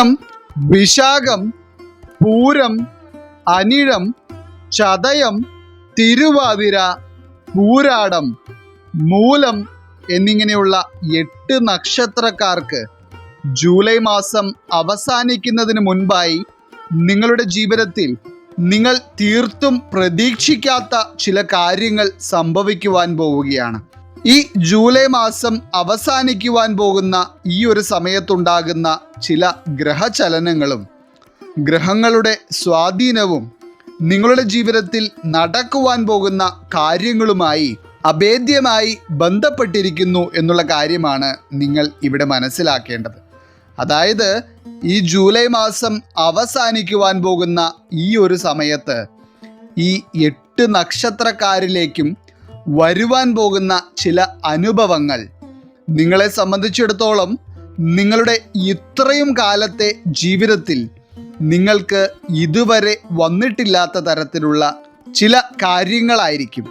പൂയം വിശാഖം പൂരം അനിഴം ചതയം തിരുവാതിര പൂരാടം മൂലം എന്നിങ്ങനെയുള്ള എട്ട് നക്ഷത്രക്കാർക്ക് ജൂലൈ മാസം അവസാനിക്കുന്നതിന് മുൻപായി നിങ്ങളുടെ ജീവിതത്തിൽ നിങ്ങൾ തീർത്തും പ്രതീക്ഷിക്കാത്ത ചില കാര്യങ്ങൾ സംഭവിക്കുവാൻ പോവുകയാണ്. ഈ ജൂലൈ മാസം അവസാനിക്കുവാൻ പോകുന്ന ഈ ഒരു സമയത്തുണ്ടാകുന്ന ചില ഗ്രഹചലനങ്ങളും ഗ്രഹങ്ങളുടെ സ്വാധീനവും നിങ്ങളുടെ ജീവിതത്തിൽ നടക്കുവാൻ പോകുന്ന കാര്യങ്ങളുമായി അഭേദ്യമായി ബന്ധപ്പെട്ടിരിക്കുന്നു എന്നുള്ള കാര്യമാണ് നിങ്ങൾ ഇവിടെ മനസ്സിലാക്കേണ്ടത്. അതായത് ഈ ജൂലൈ മാസം അവസാനിക്കുവാൻ പോകുന്ന ഈ ഒരു സമയത്ത് ഈ എട്ട് നക്ഷത്രക്കാരിലേക്കും വരുവാൻ പോകുന്ന ചില അനുഭവങ്ങൾ. നിങ്ങളെ സംബന്ധിച്ചിടത്തോളം നിങ്ങളുടെ ഇത്രയും കാലത്തെ ജീവിതത്തിൽ നിങ്ങൾക്ക് ഇതുവരെ വന്നിട്ടില്ലാത്ത തരത്തിലുള്ള ചില കാര്യങ്ങളായിരിക്കും.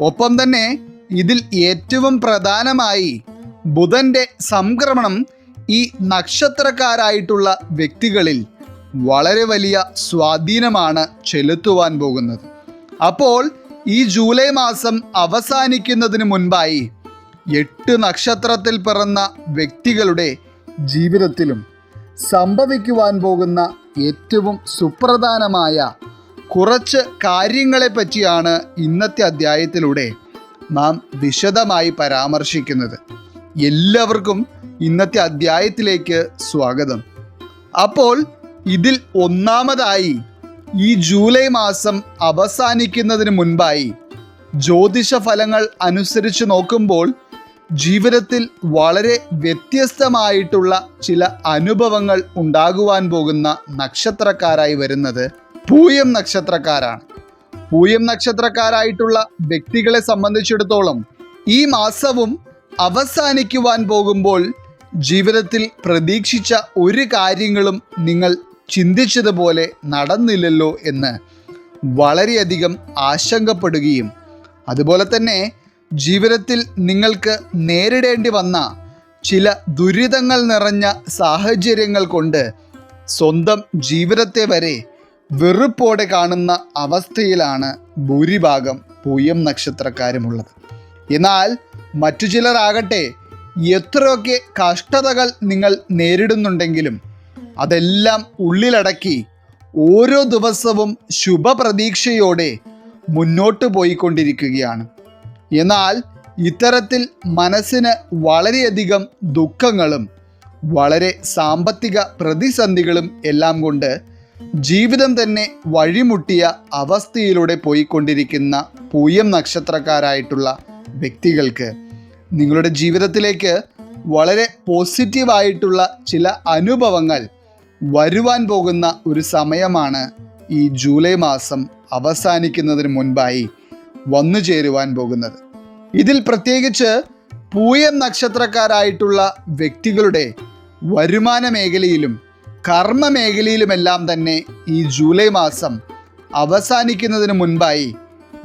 ഒപ്പം തന്നെ ഇതിൽ ഏറ്റവും പ്രധാനമായി ബുധന്റെ സംക്രമണം ഈ നക്ഷത്രക്കാരായിട്ടുള്ള വ്യക്തികളിൽ വളരെ വലിയ സ്വാധീനമാണ് ചെലുത്തുവാൻ പോകുന്നത്. അപ്പോൾ ഈ ജൂലൈ മാസം അവസാനിക്കുന്നതിന് മുൻപായി എട്ട് നക്ഷത്രത്തിൽ പിറന്ന വ്യക്തികളുടെ ജീവിതത്തിലും സംഭവിക്കുവാൻ പോകുന്ന ഏറ്റവും സുപ്രധാനമായ കുറച്ച് കാര്യങ്ങളെ പറ്റിയാണ് ഇന്നത്തെ അധ്യായത്തിലൂടെ നാം വിശദമായി പരാമർശിക്കുന്നത്. എല്ലാവർക്കും ഇന്നത്തെ അധ്യായത്തിലേക്ക് സ്വാഗതം. അപ്പോൾ ഇതിൽ ഒന്നാമതായി ഈ ജൂലൈ മാസം അവസാനിക്കുന്നതിന് മുൻപായി ജ്യോതിഷ ഫലങ്ങൾ അനുസരിച്ച് നോക്കുമ്പോൾ ജീവിതത്തിൽ വളരെ വ്യത്യസ്തമായിട്ടുള്ള ചില അനുഭവങ്ങൾ ഉണ്ടാകുവാൻ പോകുന്ന നക്ഷത്രക്കാരായി വരുന്നത് പൂയം നക്ഷത്രക്കാരാണ്. പൂയം നക്ഷത്രക്കാരായിട്ടുള്ള വ്യക്തികളെ സംബന്ധിച്ചിടത്തോളം ഈ മാസവും അവസാനിക്കുവാൻ പോകുമ്പോൾ ജീവിതത്തിൽ പ്രതീക്ഷിച്ച ഒരു കാര്യങ്ങളും നിങ്ങൾ ചിന്തിച്ചതുപോലെ നടന്നില്ലല്ലോ എന്ന് വളരെയധികം ആശങ്കപ്പെടുകയും അതുപോലെ തന്നെ ജീവിതത്തിൽ നിങ്ങൾക്ക് നേരിടേണ്ടി വന്ന ചില ദുരിതങ്ങൾ നിറഞ്ഞ സാഹചര്യങ്ങൾ കൊണ്ട് സ്വന്തം ജീവിതത്തെ വരെ വെറുപ്പോടെ കാണുന്ന അവസ്ഥയിലാണ് ഭൂരിഭാഗം പൂയം നക്ഷത്രക്കാരുമുള്ളത്. എന്നാൽ മറ്റു ചിലരാകട്ടെ എത്രയൊക്കെ കഷ്ടതകൾ നിങ്ങൾ നേരിടുന്നുണ്ടെങ്കിലും അതെല്ലാം ഉള്ളിലടക്കി ഓരോ ദിവസവും ശുഭപ്രതീക്ഷയോടെ മുന്നോട്ട് പോയിക്കൊണ്ടിരിക്കുകയാണ്. എന്നാൽ ഇത്തരത്തിൽ മനസ്സിന് വളരെയധികം ദുഃഖങ്ങളും വളരെ സാമ്പത്തിക പ്രതിസന്ധികളും എല്ലാം കൊണ്ട് ജീവിതം തന്നെ വഴിമുട്ടിയ അവസ്ഥയിലൂടെ പോയിക്കൊണ്ടിരിക്കുന്ന പൂയം നക്ഷത്രക്കാരായിട്ടുള്ള വ്യക്തികൾക്ക് നിങ്ങളുടെ ജീവിതത്തിലേക്ക് വളരെ പോസിറ്റീവായിട്ടുള്ള ചില അനുഭവങ്ങൾ വരുവാൻ പോകുന്ന ഒരു സമയമാണ് ഈ ജൂലൈ മാസം അവസാനിക്കുന്നതിന് മുൻപായി വന്നു ചേരുവാൻ പോകുന്നത്. ഇതിൽ പ്രത്യേകിച്ച് പൂയം നക്ഷത്രക്കാരായിട്ടുള്ള വ്യക്തികളുടെ വരുമാന മേഖലയിലും കർമ്മ മേഖലയിലുമെല്ലാം തന്നെ ഈ ജൂലൈ മാസം അവസാനിക്കുന്നതിന് മുൻപായി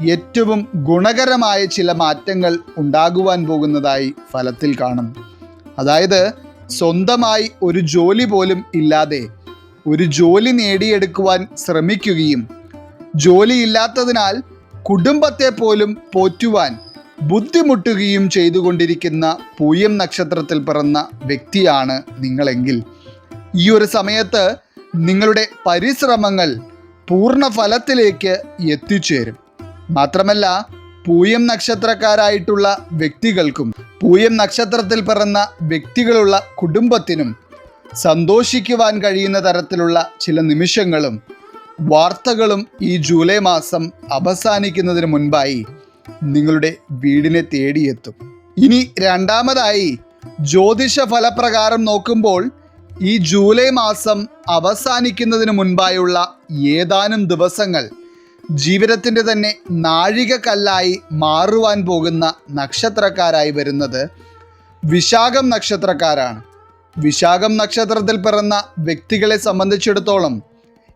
ഏറ്റവും ഗുണകരമായ ചില മാറ്റങ്ങൾ ഉണ്ടാകുവാൻ പോകുന്നതായി ഫലത്തിൽ കാണും അതായത് സ്വന്തമായി ഒരു ജോലി പോലും ഇല്ലാതെ ഒരു ജോലി നേടിയെടുക്കുവാൻ ശ്രമിക്കുകയും ജോലിയില്ലാത്തതിനാൽ കുടുംബത്തെ പോലും പോറ്റുവാൻ ബുദ്ധിമുട്ടുകയും ചെയ്തുകൊണ്ടിരിക്കുന്ന പൂയം നക്ഷത്രത്തിൽ പിറന്ന വ്യക്തിയാണ് നിങ്ങളെങ്കിൽ. ഈ ഒരു സമയത്ത് നിങ്ങളുടെ പരിശ്രമങ്ങൾ പൂർണ ഫലത്തിലേക്ക് എത്തിച്ചേരും. മാത്രമല്ല പൂയം നക്ഷത്രക്കാരായിട്ടുള്ള വ്യക്തികൾക്കും പൂയം നക്ഷത്രത്തിൽ പിറന്ന വ്യക്തികളുള്ള കുടുംബത്തിനും സന്തോഷിക്കുവാൻ കഴിയുന്ന തരത്തിലുള്ള ചില നിമിഷങ്ങളും വാർത്തകളും ഈ ജൂലൈ മാസം അവസാനിക്കുന്നതിന് മുൻപായി നിങ്ങളുടെ വീടിനെ തേടിയെത്തും. ഇനി രണ്ടാമതായി ജ്യോതിഷ ഫലപ്രകാരം നോക്കുമ്പോൾ ഈ ജൂലൈ മാസം അവസാനിക്കുന്നതിന് മുൻപായുള്ള ഏതാനും ദിവസങ്ങൾ ജീവിതത്തിന്റെ തന്നെ നാഴികക്കല്ലായി മാറുവാൻ പോകുന്ന നക്ഷത്രക്കാരായി വരുന്നത് വിശാഖം നക്ഷത്രക്കാരാണ്. വിശാഖം നക്ഷത്രത്തിൽ പിറന്ന വ്യക്തികളെ സംബന്ധിച്ചിടത്തോളം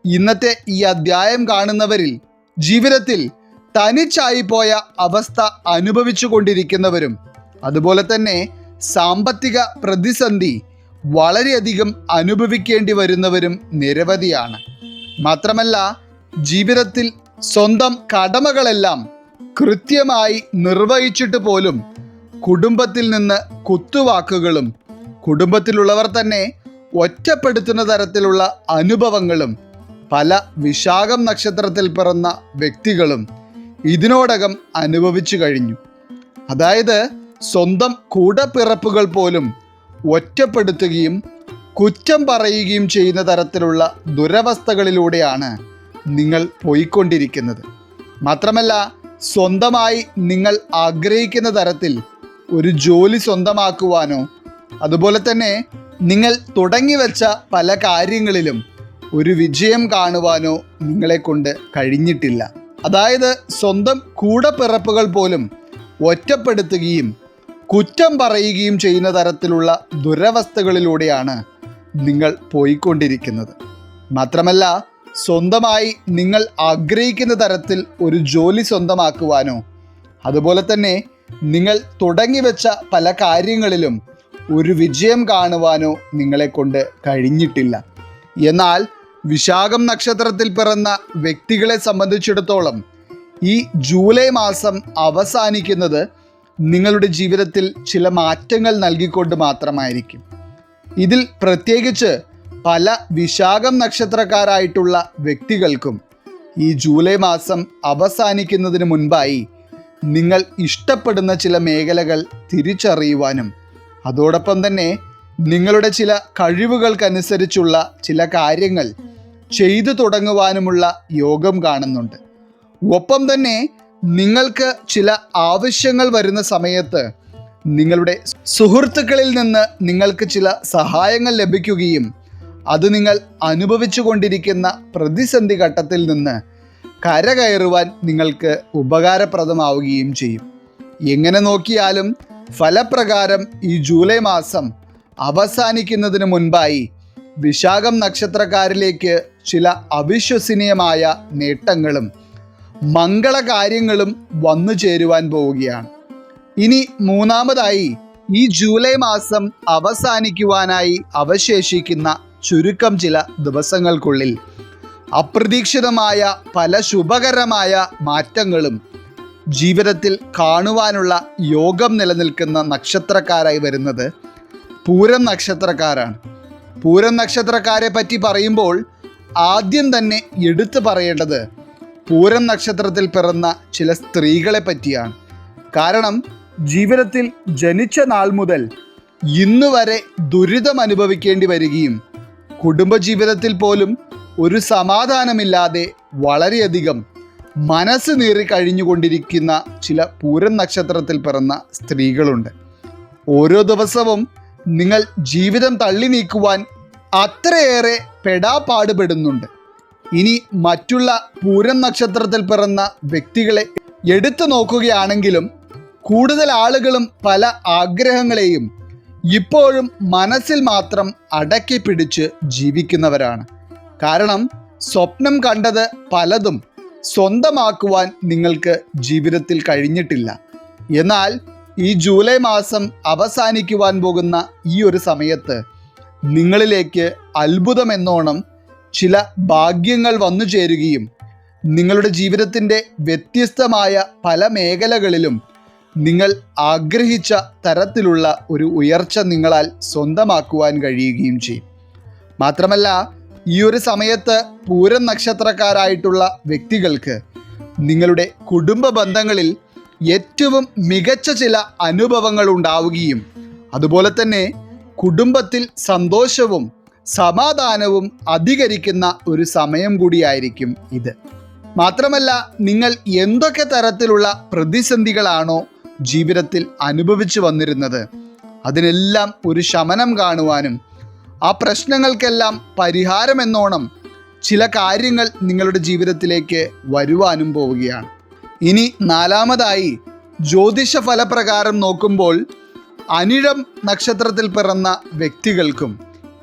ഇന്നത്തെ ഈ അധ്യായം കാണുന്നവരിൽ ജീവിതത്തിൽ തനിച്ചായി പോയ അവസ്ഥ അനുഭവിച്ചു കൊണ്ടിരിക്കുന്നവരും അതുപോലെ തന്നെ സാമ്പത്തിക പ്രതിസന്ധി വളരെയധികം അനുഭവിക്കേണ്ടി വരുന്നവരും നിരവധിയാണ്. മാത്രമല്ല ജീവിതത്തിൽ സ്വന്തം കടമകളെല്ലാം കൃത്യമായി നിർവഹിച്ചിട്ട് പോലും കുടുംബത്തിൽ നിന്ന് കുത്തുവാക്കുകളും കുടുംബത്തിലുള്ളവർ തന്നെ ഒറ്റപ്പെടുത്തുന്ന തരത്തിലുള്ള അനുഭവങ്ങളും പല വിശാഖം നക്ഷത്രത്തിൽ പിറന്ന വ്യക്തികളും ഇതിനോടകം അനുഭവിച്ചു കഴിഞ്ഞു. അതായത് സ്വന്തം കൂടപ്പിറപ്പുകൾ പോലും ഒറ്റപ്പെടുത്തുകയും കുറ്റം പറയുകയും ചെയ്യുന്ന തരത്തിലുള്ള ദുരവസ്ഥകളിലൂടെയാണ് നിങ്ങൾ പോയിക്കൊണ്ടിരിക്കുന്നത്. മാത്രമല്ല സ്വന്തമായി നിങ്ങൾ ആഗ്രഹിക്കുന്ന തരത്തിൽ ഒരു ജോലി സ്വന്തമാക്കുവാനോ അതുപോലെ തന്നെ നിങ്ങൾ തുടങ്ങി വെച്ച പല കാര്യങ്ങളിലും ഒരു വിജയം കാണുവാനോ നിങ്ങളെ കൊണ്ട് കഴിഞ്ഞിട്ടില്ല. അതായത് സ്വന്തം കൂടപ്പിറപ്പുകൾ പോലും ഒറ്റപ്പെടുത്തുകയും കുറ്റം പറയുകയും ചെയ്യുന്ന തരത്തിലുള്ള ദുരവസ്ഥകളിലൂടെയാണ് നിങ്ങൾ പോയിക്കൊണ്ടിരിക്കുന്നത്. മാത്രമല്ല സ്വന്തമായി നിങ്ങൾ ആഗ്രഹിക്കുന്ന തരത്തിൽ ഒരു ജോലി സ്വന്തമാക്കുവാനോ. അതുപോലെ തന്നെ നിങ്ങൾ തുടങ്ങി വെച്ച പല കാര്യങ്ങളിലും ഒരു വിജയം കാണുവാനോ നിങ്ങളെ കൊണ്ട് കഴിഞ്ഞിട്ടില്ല. എന്നാൽ വിശാഖം നക്ഷത്രത്തിൽ പിറന്ന വ്യക്തികളെ സംബന്ധിച്ചിടത്തോളം ഈ ജൂലൈ മാസം അവസാനിക്കുന്നത് നിങ്ങളുടെ ജീവിതത്തിൽ ചില മാറ്റങ്ങൾ നൽകിക്കൊണ്ട് മാത്രമായിരിക്കും. ഇതിൽ പ്രത്യേകിച്ച് പല വിശാഖം നക്ഷത്രക്കാരായിട്ടുള്ള വ്യക്തികൾക്കും ഈ ജൂലൈ മാസം അവസാനിക്കുന്നതിന് മുൻപായി നിങ്ങൾ ഇഷ്ടപ്പെടുന്ന ചില മേഖലകൾ തിരിച്ചറിയുവാനും അതോടൊപ്പം തന്നെ നിങ്ങളുടെ ചില കഴിവുകൾക്കനുസരിച്ചുള്ള ചില കാര്യങ്ങൾ ചെയ്തു തുടങ്ങുവാനുമുള്ള യോഗം കാണുന്നുണ്ട്. ഒപ്പം തന്നെ നിങ്ങൾക്ക് ചില ആവശ്യങ്ങൾ വരുന്ന സമയത്ത് നിങ്ങളുടെ സുഹൃത്തുക്കളിൽ നിന്ന് നിങ്ങൾക്ക് ചില സഹായങ്ങൾ ലഭിക്കുകയും അത് നിങ്ങൾ അനുഭവിച്ചു കൊണ്ടിരിക്കുന്ന പ്രതിസന്ധി ഘട്ടത്തിൽ നിന്ന് കരകയറുവാൻ നിങ്ങൾക്ക് ഉപകാരപ്രദമാവുകയും ചെയ്യും. എങ്ങനെ നോക്കിയാലും ഫലപ്രകാരം ഈ ജൂലൈ മാസം അവസാനിക്കുന്നതിന് മുൻപായി വിശാഖം നക്ഷത്രക്കാരിലേക്ക് ചില അവിശ്വസനീയമായ നേട്ടങ്ങളും മംഗളകാര്യങ്ങളും വന്നു ചേരുവാൻ പോവുകയാണ്. ഇനി മൂന്നാമതായി ഈ ജൂലൈ മാസം അവസാനിക്കുവാനായി അവശേഷിക്കുന്ന ചുരുക്കം ചില ദിവസങ്ങൾക്കുള്ളിൽ. അപ്രതീക്ഷിതമായ പല ശുഭകരമായ മാറ്റങ്ങളും ജീവിതത്തിൽ കാണുവാനുള്ള യോഗം നിലനിൽക്കുന്ന നക്ഷത്രക്കാരായി വരുന്നത് പൂരം നക്ഷത്രക്കാരാണ്. പൂരം നക്ഷത്രക്കാരെ പറ്റി പറയുമ്പോൾ ആദ്യം തന്നെ എടുത്തു പറയേണ്ടത് പൂരം നക്ഷത്രത്തിൽ പിറന്ന ചില സ്ത്രീകളെ പറ്റിയാണ്. കാരണം ജീവിതത്തിൽ ജനിച്ച നാൾ മുതൽ ഇന്നുവരെ ദുരിതം അനുഭവിക്കേണ്ടി വരികയും കുടുംബജീവിതത്തിൽ പോലും ഒരു സമാധാനമില്ലാതെ വളരെയധികം മനസ്സ് നീറി കഴിഞ്ഞുകൊണ്ടിരിക്കുന്ന ചില പൂരം നക്ഷത്രത്തിൽ പിറന്ന സ്ത്രീകളുണ്ട്. ഓരോ ദിവസവും നിങ്ങൾ ജീവിതം തള്ളി നീക്കുവാൻ അത്രയേറെ പെടാപാടുപെടുന്നുണ്ട്. ഇനി മറ്റുള്ള പൂരം നക്ഷത്രത്തിൽ പിറന്ന വ്യക്തികളെ എടുത്തു നോക്കുകയാണെങ്കിലും കൂടുതൽ ആളുകളും പല ആഗ്രഹങ്ങളെയും ഇപ്പോഴും മനസ്സിൽ മാത്രം അടക്കി പിടിച്ച് ജീവിക്കുന്നവരാണ്. കാരണം സ്വപ്നം കണ്ടത് പലതും സ്വന്തമാക്കുവാൻ നിങ്ങൾക്ക് ജീവിതത്തിൽ കഴിഞ്ഞിട്ടില്ല. എന്നാൽ ഈ ജൂലൈ മാസം അവസാനിക്കുവാൻ പോകുന്ന ഈ ഒരു സമയത്ത് നിങ്ങളിലേക്ക് അത്ഭുതമെന്നോണം ചില ഭാഗ്യങ്ങൾ വന്നു ചേരുകയും നിങ്ങളുടെ ജീവിതത്തിന്റെ വ്യത്യസ്തമായ പല മേഖലകളിലും നിങ്ങൾ ആഗ്രഹിച്ച തരത്തിലുള്ള ഒരു ഉയർച്ച നിങ്ങളാൽ സ്വന്തമാക്കുവാൻ കഴിയുകയും ചെയ്യും. മാത്രമല്ല ഈ ഒരു സമയത്ത് പൂരം നക്ഷത്രക്കാരായിട്ടുള്ള വ്യക്തികൾക്ക് നിങ്ങളുടെ കുടുംബ ബന്ധങ്ങളിൽ ഏറ്റവും മികച്ച ചില അനുഭവങ്ങൾ ഉണ്ടാവുകയും അതുപോലെ തന്നെ കുടുംബത്തിൽ സന്തോഷവും സമാധാനവും അധികരിക്കുന്ന ഒരു സമയം കൂടിയായിരിക്കും ഇത്. മാത്രമല്ല നിങ്ങൾ എന്തൊക്കെ തരത്തിലുള്ള പ്രതിസന്ധികളാണോ ജീവിതത്തിൽ അനുഭവിച്ചു വന്നിരുന്നത്. അതിനെല്ലാം ഒരു ശമനം കാണുവാനും ആ പ്രശ്നങ്ങൾക്കെല്ലാം പരിഹാരമെന്നോണം ചില കാര്യങ്ങൾ നിങ്ങളുടെ ജീവിതത്തിലേക്ക് വരുവാനും പോവുകയാണ്. ഇനി നാലാമതായി ജ്യോതിഷ ഫലപ്രകാരം നോക്കുമ്പോൾ അനിഴം നക്ഷത്രത്തിൽ പിറന്ന വ്യക്തികൾക്കും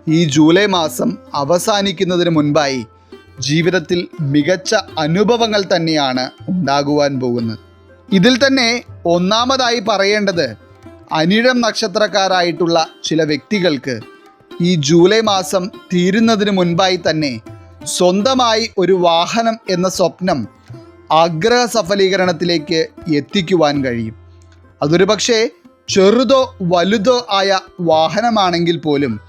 ഈ ജൂലൈ മാസം അവസാനിക്കുന്നതിന് മുൻപായി ജീവിതത്തിൽ മികച്ച അനുഭവങ്ങൾ തന്നെയാണ് ഉണ്ടാകുവാൻ പോകുന്നത്. ഇതിൽ തന്നെ ഒന്നാമതായി പറയേണ്ടത് അനിഴം നക്ഷത്രക്കാരായിട്ടുള്ള ചില വ്യക്തികൾക്ക് ഈ ജൂലൈ മാസം തീരുന്നതിന് മുൻപായി തന്നെ സ്വന്തമായി ഒരു വാഹനം എന്ന സ്വപ്നം ആഗ്രഹ സഫലീകരണത്തിലേക്ക് എത്തിക്കുവാൻ കഴിയും. അതൊരു പക്ഷേ ചെറുതോ വലുതോ ആയ വാഹനമാണെങ്കിൽ പോലും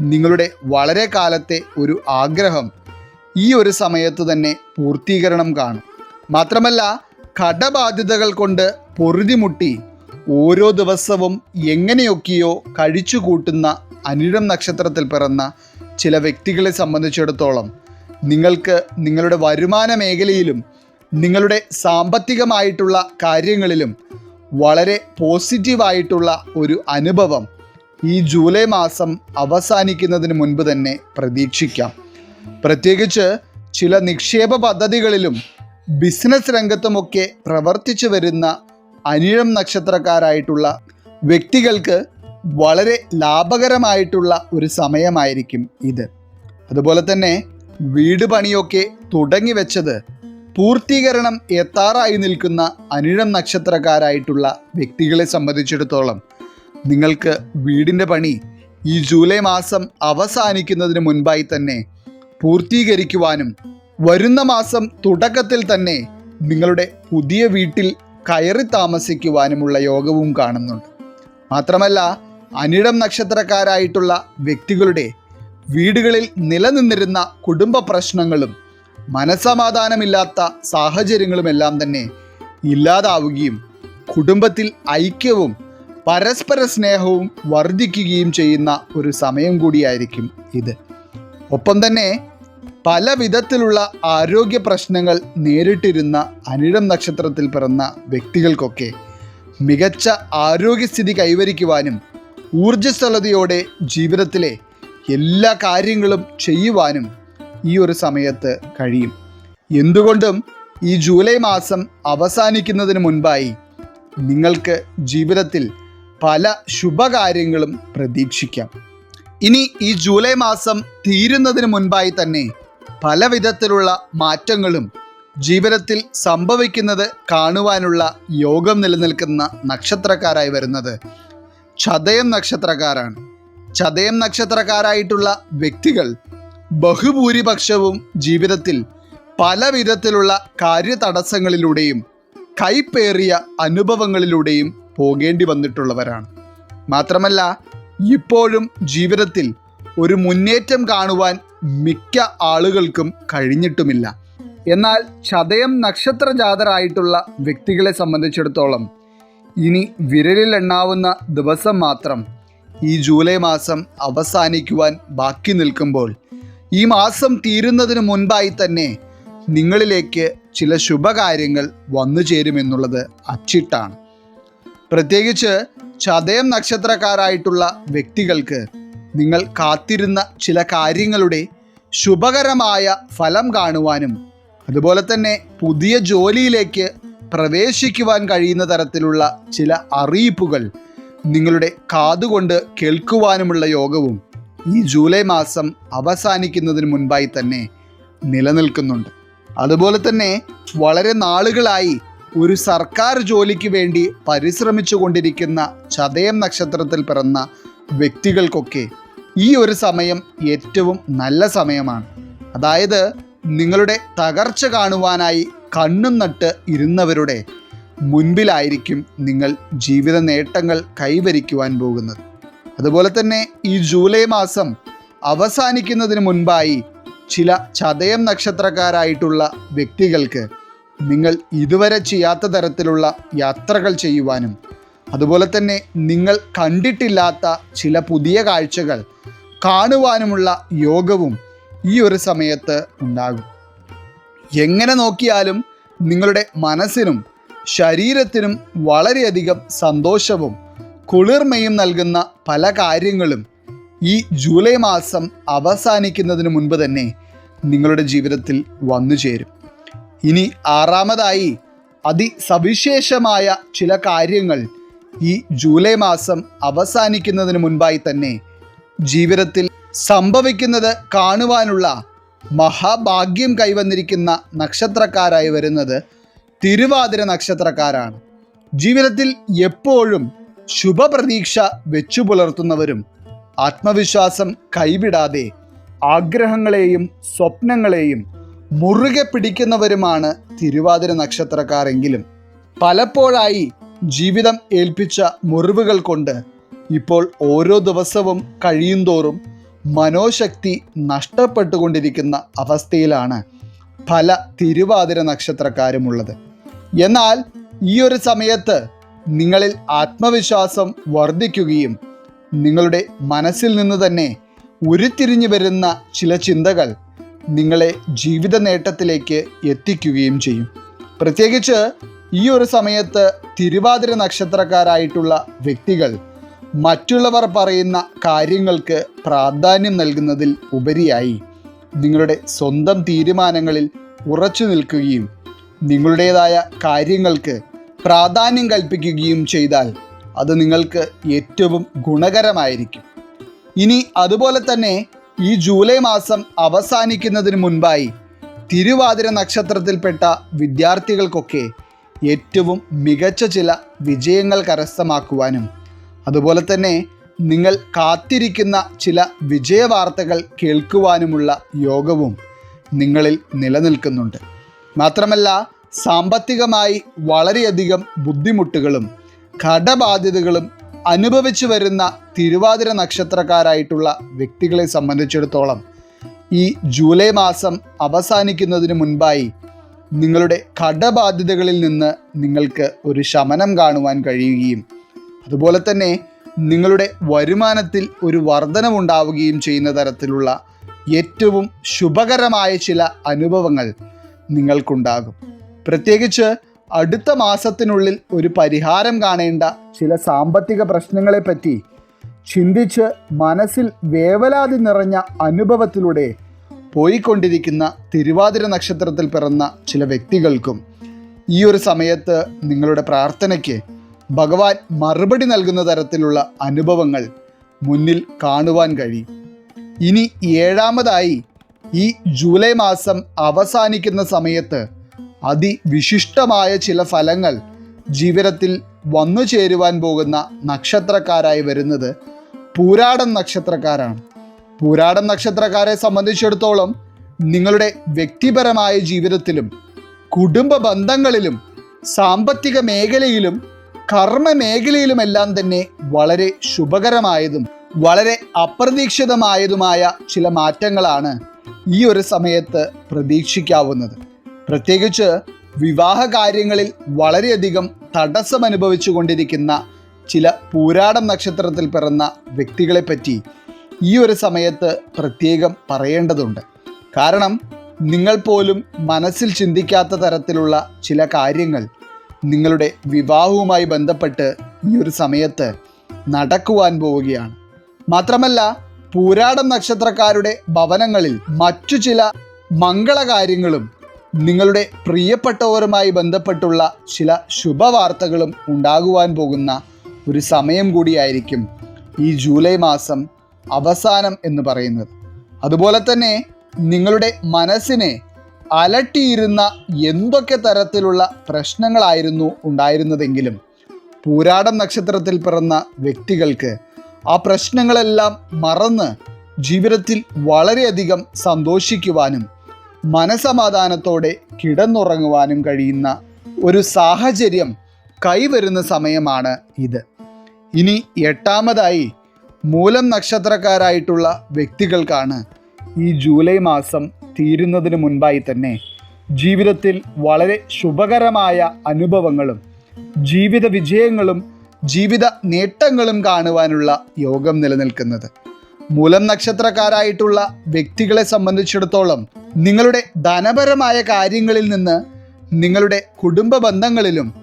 നിങ്ങളുടെ വളരെ കാലത്തെ ഒരു ആഗ്രഹം ഈ ഒരു സമയത്ത് തന്നെ പൂർത്തീകരണം കാണും. മാത്രമല്ല കടബാധ്യതകൾ കൊണ്ട് പൊറുതിമുട്ടി ഓരോ ദിവസവും എങ്ങനെയൊക്കെയോ കഴിച്ചു കൂട്ടുന്ന അനിഴം നക്ഷത്രത്തിൽ പിറന്ന ചില വ്യക്തികളെ സംബന്ധിച്ചിടത്തോളം നിങ്ങൾക്ക് നിങ്ങളുടെ വരുമാന മേഖലയിലും നിങ്ങളുടെ സാമ്പത്തികമായിട്ടുള്ള കാര്യങ്ങളിലും വളരെ പോസിറ്റീവായിട്ടുള്ള ഒരു അനുഭവം ഈ ജൂലൈ മാസം അവസാനിക്കുന്നതിന് മുൻപ് തന്നെ പ്രതീക്ഷിക്കാം. പ്രത്യേകിച്ച് ചില നിക്ഷേപ പദ്ധതികളിലും ബിസിനസ് രംഗത്തുമൊക്കെ പ്രവർത്തിച്ചു വരുന്ന അനിഴം നക്ഷത്രക്കാരായിട്ടുള്ള വ്യക്തികൾക്ക് വളരെ ലാഭകരമായിട്ടുള്ള ഒരു സമയമായിരിക്കും ഇത്. അതുപോലെ തന്നെ വീട് പണിയൊക്കെ തുടങ്ങി വെച്ചത് പൂർത്തീകരണം എത്താറായി നിൽക്കുന്ന അനിഴം നക്ഷത്രക്കാരായിട്ടുള്ള വ്യക്തികളെ സംബന്ധിച്ചിടത്തോളം നിങ്ങൾക്ക് വീടിന്റെ പണി ഈ ജൂലൈ മാസം അവസാനിക്കുന്നതിന് മുൻപായി തന്നെ പൂർത്തീകരിക്കുവാനും വരുന്ന മാസം തുടക്കത്തിൽ തന്നെ നിങ്ങളുടെ പുതിയ വീട്ടിൽ കയറി താമസിക്കുവാനുമുള്ള യോഗവും കാണുന്നുണ്ട്. മാത്രമല്ല അനിടം നക്ഷത്രക്കാരായിട്ടുള്ള വ്യക്തികളുടെ വീടുകളിൽ നിലനിന്നിരുന്ന കുടുംബ പ്രശ്നങ്ങളും മനസമാധാനമില്ലാത്ത സാഹചര്യങ്ങളുമെല്ലാം തന്നെ ഇല്ലാതാവുകയും കുടുംബത്തിൽ ഐക്യവും പരസ്പര സ്നേഹവും വർദ്ധിക്കുകയും ചെയ്യുന്ന ഒരു സമയം കൂടിയായിരിക്കും ഇത്. ഒപ്പം തന്നെ പല വിധത്തിലുള്ള ആരോഗ്യ പ്രശ്നങ്ങൾ നേരിട്ടിരുന്ന അനിഴം നക്ഷത്രത്തിൽ പിറന്ന വ്യക്തികൾക്കൊക്കെ മികച്ച ആരോഗ്യസ്ഥിതി കൈവരിക്കുവാനും ഊർജസ്വലതയോടെ ജീവിതത്തിലെ എല്ലാ കാര്യങ്ങളും ചെയ്യുവാനും ഈ ഒരു സമയത്ത് കഴിയും. എന്തുകൊണ്ടും ഈ ജൂലൈ മാസം അവസാനിക്കുന്നതിന് മുൻപായി നിങ്ങൾക്ക് ജീവിതത്തിൽ പല ശുഭകാര്യങ്ങളും പ്രതീക്ഷിക്കാം. ഇനി ഈ ജൂലൈ മാസം തീരുന്നതിന് മുൻപായി തന്നെ പല വിധത്തിലുള്ള മാറ്റങ്ങളും ജീവിതത്തിൽ സംഭവിക്കുന്നത് കാണുവാനുള്ള യോഗം നിലനിൽക്കുന്ന നക്ഷത്രക്കാരായി വരുന്നത്. ചതയം നക്ഷത്രക്കാരാണ്. ചതയം നക്ഷത്രക്കാരായിട്ടുള്ള വ്യക്തികൾ ബഹുഭൂരിപക്ഷവും ജീവിതത്തിൽ പല വിധത്തിലുള്ള കാര്യതടസ്സങ്ങളിലൂടെയും കൈപ്പേറിയ അനുഭവങ്ങളിലൂടെയും പോകേണ്ടി വന്നിട്ടുള്ളവരാണ്. മാത്രമല്ല ഇപ്പോഴും ജീവിതത്തിൽ ഒരു മുന്നേറ്റം കാണുവാൻ മിക്ക ആളുകൾക്കും കഴിഞ്ഞിട്ടുമില്ല. എന്നാൽ ചതയം നക്ഷത്ര ജാതരായിട്ടുള്ള വ്യക്തികളെ സംബന്ധിച്ചിടത്തോളം ഇനി വിരലിലെണ്ണാവുന്ന ദിവസം മാത്രം ഈ ജൂലൈ മാസം അവസാനിക്കുവാൻ ബാക്കി നിൽക്കുമ്പോൾ ഈ മാസം തീരുന്നതിന് മുൻപായി തന്നെ നിങ്ങളിലേക്ക് ചില ശുഭകാര്യങ്ങൾ വന്നു ചേരുമെന്നുള്ളത് അച്ചിട്ടാണ്. പ്രത്യേകിച്ച് ചതയം നക്ഷത്രക്കാരായിട്ടുള്ള വ്യക്തികൾക്ക് നിങ്ങൾ കാത്തിരുന്ന ചില കാര്യങ്ങളുടെ ശുഭകരമായ ഫലം കാണുവാനും അതുപോലെ തന്നെ പുതിയ ജോലിയിലേക്ക് പ്രവേശിക്കുവാൻ കഴിയുന്ന തരത്തിലുള്ള ചില അറിയിപ്പുകൾ നിങ്ങളുടെ കാതുകൊണ്ട് കേൾക്കുവാനുമുള്ള യോഗവും ഈ ജൂലൈ മാസം അവസാനിക്കുന്നതിന് മുൻപായി തന്നെ നിലനിൽക്കുന്നുണ്ട്. അതുപോലെ തന്നെ വളരെ നാളുകളായി ഒരു സർക്കാർ ജോലിക്ക് വേണ്ടി പരിശ്രമിച്ചു കൊണ്ടിരിക്കുന്ന ചതയം നക്ഷത്രത്തിൽ പിറന്ന വ്യക്തികൾക്കൊക്കെ ഈ ഒരു സമയം ഏറ്റവും നല്ല സമയമാണ്. അതായത് നിങ്ങളുടെ തകർച്ച കാണുവാനായി കണ്ണും നട്ട് ഇരുന്നവരുടെ മുൻപിലായിരിക്കും നിങ്ങൾ ജീവിത നേട്ടങ്ങൾ കൈവരിക്കുവാൻ പോകുന്നത്. അതുപോലെ തന്നെ ഈ ജൂലൈ മാസം അവസാനിക്കുന്നതിന് മുൻപായി ചില ചതയം നക്ഷത്രക്കാരായിട്ടുള്ള വ്യക്തികൾക്ക് നിങ്ങൾ ഇതുവരെ ചെയ്യാത്ത തരത്തിലുള്ള യാത്രകൾ ചെയ്യുവാനും അതുപോലെ തന്നെ നിങ്ങൾ കണ്ടിട്ടില്ലാത്ത ചില പുതിയ കാഴ്ചകൾ കാണുവാനുമുള്ള യോഗവും ഈ ഒരു സമയത്ത് ഉണ്ടാകും. എങ്ങനെ നോക്കിയാലും നിങ്ങളുടെ മനസ്സിനും ശരീരത്തിനും വളരെയധികം സന്തോഷവും കുളിർമയും നൽകുന്ന പല കാര്യങ്ങളും ഈ ജൂലൈ മാസം അവസാനിക്കുന്നതിന് മുൻപ് തന്നെ നിങ്ങളുടെ ജീവിതത്തിൽ വന്നു ചേരും. ഇനി ആറാമതായി അതിസവിശേഷമായ ചില കാര്യങ്ങൾ ഈ ജൂലൈ മാസം അവസാനിക്കുന്നതിന് മുൻപായി തന്നെ ജീവിതത്തിൽ സംഭവിക്കുന്നത് കാണുവാനുള്ള മഹാഭാഗ്യം കൈവന്നിരിക്കുന്ന നക്ഷത്രക്കാരായി വരുന്നത് തിരുവാതിര നക്ഷത്രക്കാരാണ്. ജീവിതത്തിൽ എപ്പോഴും ശുഭപ്രതീക്ഷ വെച്ചു പുലർത്തുന്നവരും ആത്മവിശ്വാസം കൈവിടാതെ ആഗ്രഹങ്ങളെയും സ്വപ്നങ്ങളെയും മുറുകെ പിടിക്കുന്നവരുമാണ് തിരുവാതിര നക്ഷത്രക്കാരെങ്കിലും. പലപ്പോഴായി ജീവിതം ഏൽപ്പിച്ച മുറിവുകൾ കൊണ്ട് ഇപ്പോൾ ഓരോ ദിവസവും കഴിയുന്തോറും മനോശക്തി നഷ്ടപ്പെട്ടുകൊണ്ടിരിക്കുന്ന അവസ്ഥയിലാണ് പല തിരുവാതിര നക്ഷത്രക്കാരുമുള്ളത്. എന്നാൽ ഈ ഒരു സമയത്ത് നിങ്ങളിൽ ആത്മവിശ്വാസം വർദ്ധിക്കുകയും നിങ്ങളുടെ മനസ്സിൽ നിന്ന് തന്നെ ഉരുത്തിരിഞ്ഞു വരുന്ന ചില ചിന്തകൾ നിങ്ങളെ ജീവിത നേട്ടത്തിലേക്ക് എത്തിക്കുകയും ചെയ്യും. പ്രത്യേകിച്ച് ഈ ഒരു സമയത്ത് തിരുവാതിര നക്ഷത്രക്കാരായിട്ടുള്ള വ്യക്തികൾ മറ്റുള്ളവർ പറയുന്ന കാര്യങ്ങൾക്ക് പ്രാധാന്യം നൽകുന്നതിൽ ഉപരിയായി. നിങ്ങളുടെ സ്വന്തം തീരുമാനങ്ങളിൽ ഉറച്ചു നിൽക്കുകയും നിങ്ങളുടേതായ കാര്യങ്ങൾക്ക് പ്രാധാന്യം കൽപ്പിക്കുകയും ചെയ്താൽ അത് നിങ്ങൾക്ക് ഏറ്റവും ഗുണകരമായിരിക്കും. ഇനി അതുപോലെ തന്നെ ഈ ജൂലൈ മാസം അവസാനിക്കുന്നതിന് മുൻപായി തിരുവാതിര നക്ഷത്രത്തിൽപ്പെട്ട വിദ്യാർത്ഥികൾക്കൊക്കെ ഏറ്റവും മികച്ച ചില വിജയങ്ങൾ കരസ്ഥമാക്കുവാനും. അതുപോലെ തന്നെ നിങ്ങൾ കാത്തിരിക്കുന്ന ചില വിജയവാർത്തകൾ കേൾക്കുവാനുമുള്ള യോഗവും നിങ്ങളിൽ നിലനിൽക്കുന്നുണ്ട്. മാത്രമല്ല സാമ്പത്തികമായി വളരെയധികം ബുദ്ധിമുട്ടുകളും കടബാധ്യതകളും അനുഭവിച്ചു വരുന്ന തിരുവാതിര നക്ഷത്രക്കാരായിട്ടുള്ള വ്യക്തികളെ സംബന്ധിച്ചിടത്തോളം ഈ ജൂലൈ മാസം അവസാനിക്കുന്നതിന് മുൻപായി നിങ്ങളുടെ കടബാധ്യതകളിൽ നിന്ന് നിങ്ങൾക്ക് ഒരു ശമനം കാണുവാൻ കഴിയുകയും അതുപോലെ തന്നെ നിങ്ങളുടെ വരുമാനത്തിൽ ഒരു വർധനമുണ്ടാവുകയും ചെയ്യുന്ന തരത്തിലുള്ള ഏറ്റവും ശുഭകരമായ ചില അനുഭവങ്ങൾ നിങ്ങൾക്കുണ്ടാകും. പ്രത്യേകിച്ച് അടുത്ത മാസത്തിനുള്ളിൽ ഒരു പരിഹാരം കാണേണ്ട ചില സാമ്പത്തിക പ്രശ്നങ്ങളെപ്പറ്റി ചിന്തിച്ച് മനസ്സിൽ വേവലാതി നിറഞ്ഞ അനുഭവത്തിലൂടെ പോയിക്കൊണ്ടിരിക്കുന്ന തിരുവാതിര നക്ഷത്രത്തിൽ പിറന്ന ചില വ്യക്തികൾക്കും ഈ ഒരു സമയത്ത് നിങ്ങളുടെ പ്രാർത്ഥനയ്ക്ക് ഭഗവാൻ മറുപടി നൽകുന്ന തരത്തിലുള്ള അനുഭവങ്ങൾ മുന്നിൽ കാണുവാൻ കഴിയും. ഇനി ഏഴാമതായി ഈ ജൂലൈ മാസം അവസാനിക്കുന്ന സമയത്ത് അതിവിശിഷ്ടമായ ചില ഫലങ്ങൾ ജീവിതത്തിൽ വന്നു ചേരുവാൻ പോകുന്ന നക്ഷത്രക്കാരായി വരുന്നത് പൂരാടം നക്ഷത്രക്കാരാണ്. പൂരാടം നക്ഷത്രക്കാരെ സംബന്ധിച്ചിടത്തോളം നിങ്ങളുടെ വ്യക്തിപരമായ ജീവിതത്തിലും കുടുംബ ബന്ധങ്ങളിലും സാമ്പത്തിക മേഖലയിലും കർമ്മ മേഖലയിലുമെല്ലാം തന്നെ വളരെ ശുഭകരമായതും വളരെ അപ്രതീക്ഷിതമായതുമായ ചില മാറ്റങ്ങളാണ് ഈ ഒരു സമയത്ത് പ്രതീക്ഷിക്കാവുന്നത്. പ്രത്യേകിച്ച് വിവാഹ കാര്യങ്ങളിൽ വളരെയധികം തടസ്സം അനുഭവിച്ചു കൊണ്ടിരിക്കുന്ന ചില പൂരാടം നക്ഷത്രത്തിൽ പിറന്ന വ്യക്തികളെ പറ്റി ഈ ഒരു സമയത്ത് പ്രത്യേകം പറയേണ്ടതുണ്ട്. കാരണം നിങ്ങൾ പോലും മനസ്സിൽ ചിന്തിക്കാത്ത തരത്തിലുള്ള ചില കാര്യങ്ങൾ നിങ്ങളുടെ വിവാഹവുമായി ബന്ധപ്പെട്ട് ഈ ഒരു സമയത്ത് നടക്കുവാൻ പോവുകയാണ്. മാത്രമല്ല പൂരാടം നക്ഷത്രക്കാരുടെ ഭവനങ്ങളിൽ മറ്റു ചില മംഗളകാര്യങ്ങളും നിങ്ങളുടെ പ്രിയപ്പെട്ടവരുമായി ബന്ധപ്പെട്ടുള്ള ചില ശുഭവാർത്തകളും ഉണ്ടാകുവാൻ പോകുന്ന ഒരു സമയം കൂടിയായിരിക്കും ഈ ജൂലൈ മാസം അവസാനം എന്ന് പറയുന്നത്. അതുപോലെ തന്നെ നിങ്ങളുടെ മനസ്സിനെ അലട്ടിയിരുന്ന എന്തൊക്കെ തരത്തിലുള്ള പ്രശ്നങ്ങളായിരുന്നു ഉണ്ടായിരുന്നതെങ്കിലും പൂരാടം നക്ഷത്രത്തിൽ പിറന്ന വ്യക്തികൾക്ക് ആ പ്രശ്നങ്ങളെല്ലാം മറന്ന് ജീവിതത്തിൽ വളരെയധികം സന്തോഷിക്കുവാനും മനസമാധാനത്തോടെ കിടന്നുറങ്ങുവാനും കഴിയുന്ന ഒരു സാഹചര്യം കൈവരുന്ന സമയമാണ് ഇത്. ഇനി എട്ടാമതായി മൂലം നക്ഷത്രക്കാരായിട്ടുള്ള വ്യക്തികൾക്കാണ് ഈ ജൂലൈ മാസം തീരുന്നതിന് മുൻപായി തന്നെ ജീവിതത്തിൽ വളരെ ശുഭകരമായ അനുഭവങ്ങളും ജീവിത വിജയങ്ങളും ജീവിത നേട്ടങ്ങളും കാണുവാനുള്ള യോഗം നിലനിൽക്കുന്നത്. മൂലം നക്ഷത്രക്കാരായിട്ടുള്ള വ്യക്തികളെ സംബന്ധിച്ചിടത്തോളം നിങ്ങളുടെ ധനപരമായ കാര്യങ്ങളിൽ നിന്ന് നിങ്ങളുടെ കുടുംബ ബന്ധങ്ങളിലും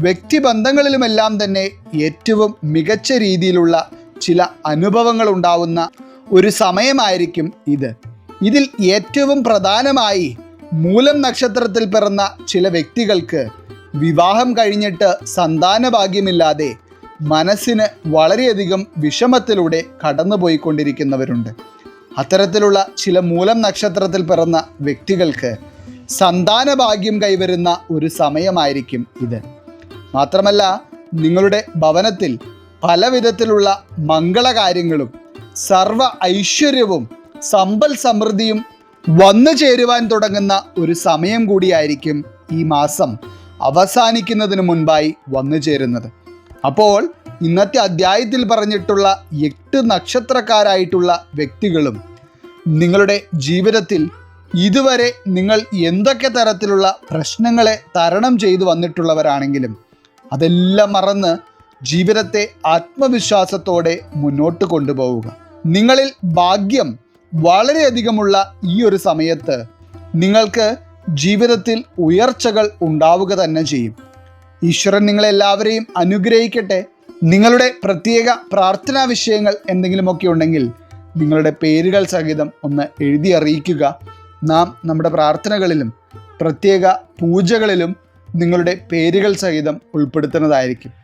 വ്യക്തിബന്ധങ്ങളിലുമെല്ലാം തന്നെ ഏറ്റവും മികച്ച രീതിയിലുള്ള ചില അനുഭവങ്ങൾ ഉണ്ടാവുന്ന ഒരു സമയമായിരിക്കും ഇത്. ഇതിൽ ഏറ്റവും പ്രധാനമായി മൂലം നക്ഷത്രത്തിൽ പിറന്ന ചില വ്യക്തികൾക്ക് വിവാഹം കഴിഞ്ഞിട്ട് സന്താനഭാഗ്യമില്ലാതെ മനസ്സിന് വളരെയധികം വിഷമത്തിലൂടെ കടന്നുപോയിക്കൊണ്ടിരിക്കുന്നവരുണ്ട്. അത്തരത്തിലുള്ള ചില മൂലം നക്ഷത്രത്തിൽ പിറന്ന വ്യക്തികൾക്ക് സന്താനഭാഗ്യം കൈവരുന്ന ഒരു സമയമായിരിക്കും ഇത്. മാത്രമല്ല നിങ്ങളുടെ ഭവനത്തിൽ പല വിധത്തിലുള്ള മംഗളകാര്യങ്ങളും സർവ ഐശ്വര്യവും സമ്പൽ സമൃദ്ധിയും വന്നു ചേരുവാൻ തുടങ്ങുന്ന ഒരു സമയം കൂടിയായിരിക്കും ഈ മാസം അവസാനിക്കുന്നതിന് മുൻപായി വന്നു ചേരുന്നത്. അപ്പോൾ ഇന്നത്തെ അധ്യായത്തിൽ പറഞ്ഞിട്ടുള്ള എട്ട് നക്ഷത്രക്കാരായിട്ടുള്ള വ്യക്തികളും നിങ്ങളുടെ ജീവിതത്തിൽ ഇതുവരെ നിങ്ങൾ എന്തൊക്കെ തരത്തിലുള്ള പ്രശ്നങ്ങളെ തരണം ചെയ്തു വന്നിട്ടുള്ളവരാണെങ്കിലും അതെല്ലാം മറന്ന് ജീവിതത്തെ ആത്മവിശ്വാസത്തോടെ മുന്നോട്ട് കൊണ്ടുപോവുക. നിങ്ങളിൽ ഭാഗ്യം വളരെയധികമുള്ള ഈ ഒരു സമയത്ത് നിങ്ങൾക്ക് ജീവിതത്തിൽ ഉയർച്ചകൾ ഉണ്ടാവുക തന്നെ ചെയ്യും. ഈശ്വരൻ നിങ്ങളെല്ലാവരെയും അനുഗ്രഹിക്കട്ടെ. നിങ്ങളുടെ പ്രത്യേക പ്രാർത്ഥനാ വിഷയങ്ങൾ എന്തെങ്കിലുമൊക്കെ ഉണ്ടെങ്കിൽ നിങ്ങളുടെ പേരുകൾ സഹിതം ഒന്ന് എഴുതി അറിയിക്കുക. നാം നമ്മുടെ പ്രാർത്ഥനകളിലും പ്രത്യേക പൂജകളിലും നിങ്ങളുടെ പേരുകൾ സഹിതം ഉൾപ്പെടുത്തുന്നതായിരിക്കും.